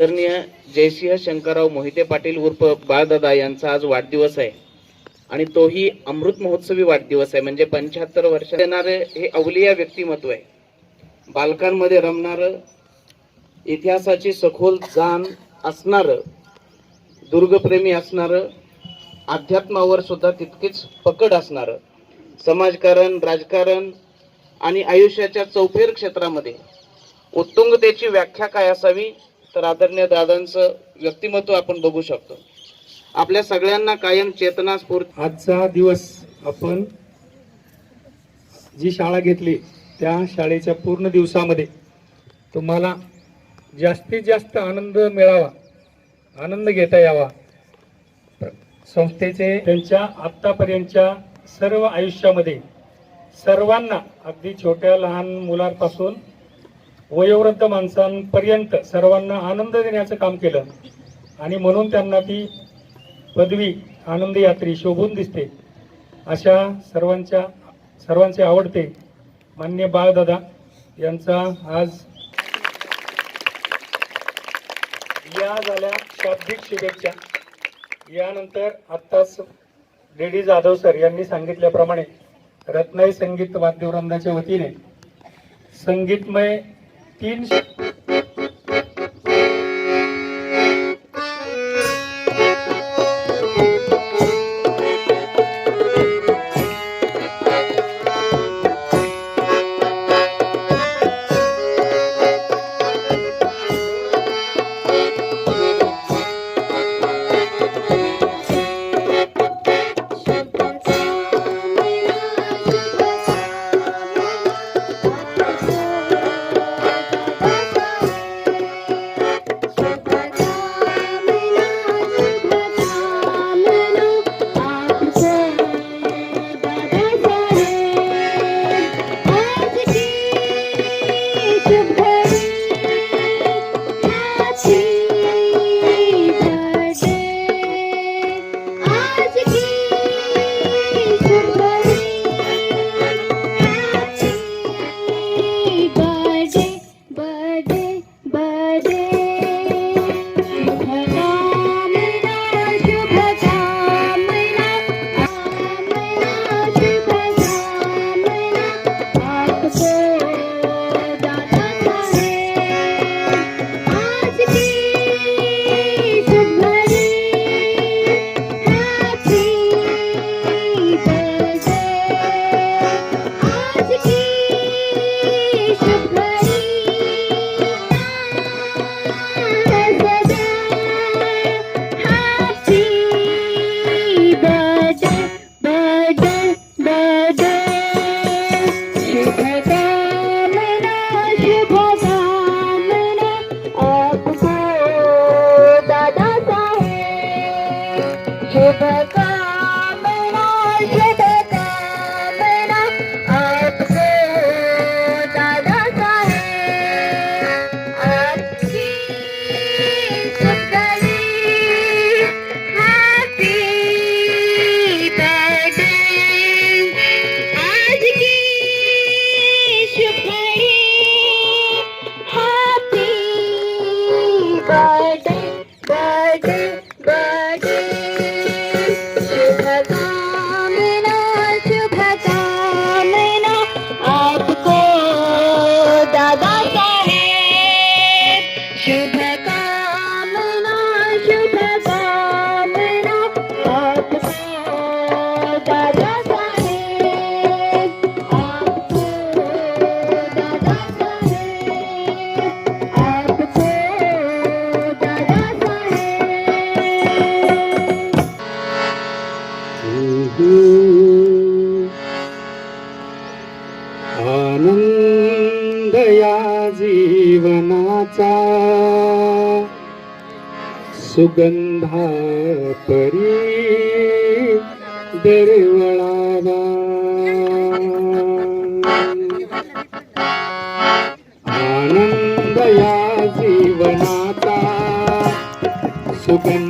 आदरणीय जयसिंह शंकरराव मोहिते पाटील उर्फ बाळदादा यांचा आज वाढदिवस आहे. आणि तोही अमृत महोत्सवी वाढदिवस आहे. म्हणजे पंच्याहत्तर वर्ष येणारे हे अवलिया व्यक्तिमत्व आहे. बालकांमध्ये रमणार इतिहासाची सखोल जाण असणार दुर्गप्रेमी असणार अध्यात्मावर सुद्धा तितकीच पकड असणार समाजकारण राजकारण आणि आयुष्याच्या चौफेर क्षेत्रामध्ये उत्तुंगतेची व्याख्या काय असावी? तर आदरणीय दादांचं व्यक्तिमत्व आपण बघू शकतो. आपल्या सगळ्यांना कायम चेतना स्फूर्ती आजचा दिवस आपण जी शाळा घेतली त्या शाळेच्या पूर्ण दिवसामध्ये तुम्हाला जास्तीत जास्त आनंद मिळावा आनंद घेता यावा. संस्थेचे त्यांच्या आत्तापर्यंतच्या सर्व आयुष्यामध्ये सर्वांना अगदी छोट्या लहान मुलांपासून वयोवृद्ध माणसांपर्यंत सर्वांना आनंद देण्याचं काम केलं. आणि म्हणून त्यांना ती पदवी आनंद यात्री शोभून दिसते. अशा सर्वांच्या सर्वांचे आवडते मान्य बाळदादा यांचा आज या झाल्या शाब्दिक शुभेच्छा. यानंतर आत्ताच लेडी जाधव सर यांनी सांगितल्याप्रमाणे रत्नाई संगीत वाद्यवृंदाच्या वतीने संगीतमय 金 सुगंधा परी दरवळावा आनंद या जीवनाचा सुगंध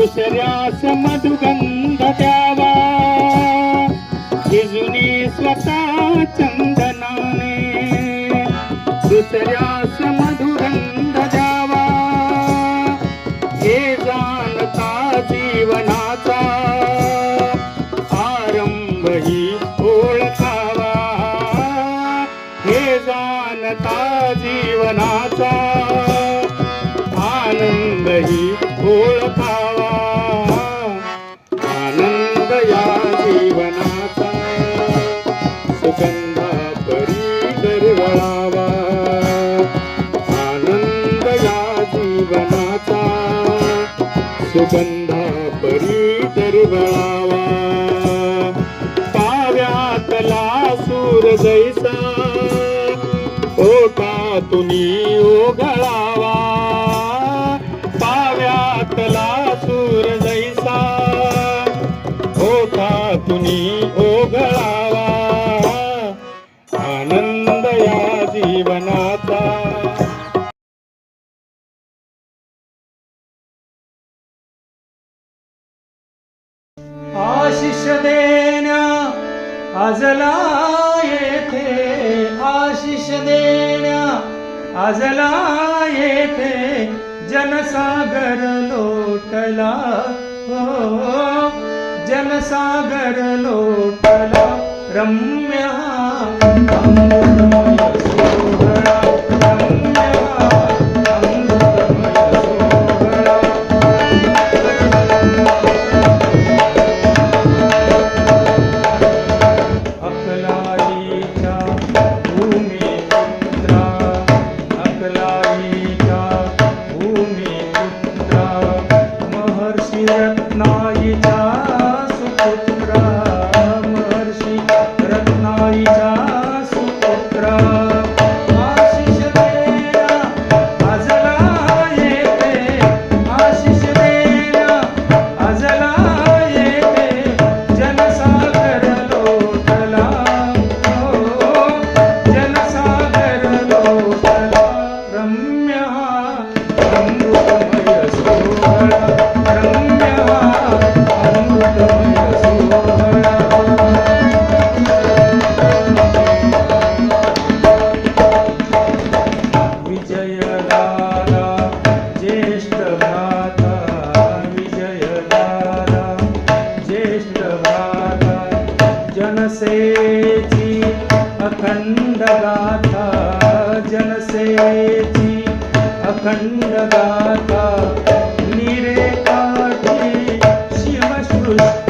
दुसऱ्यास मधुगंध द्यावा हिजुनी स्वतः चंदनाने दुसऱ्या बंधा परी दरबावा पाव्यातला सूर जैसा जलायेते जनसागर लोटला जनसागर लोटला रम्या நாயிதா अखण्ड गाता जनसे अखण्ड गाता निरे श्यासु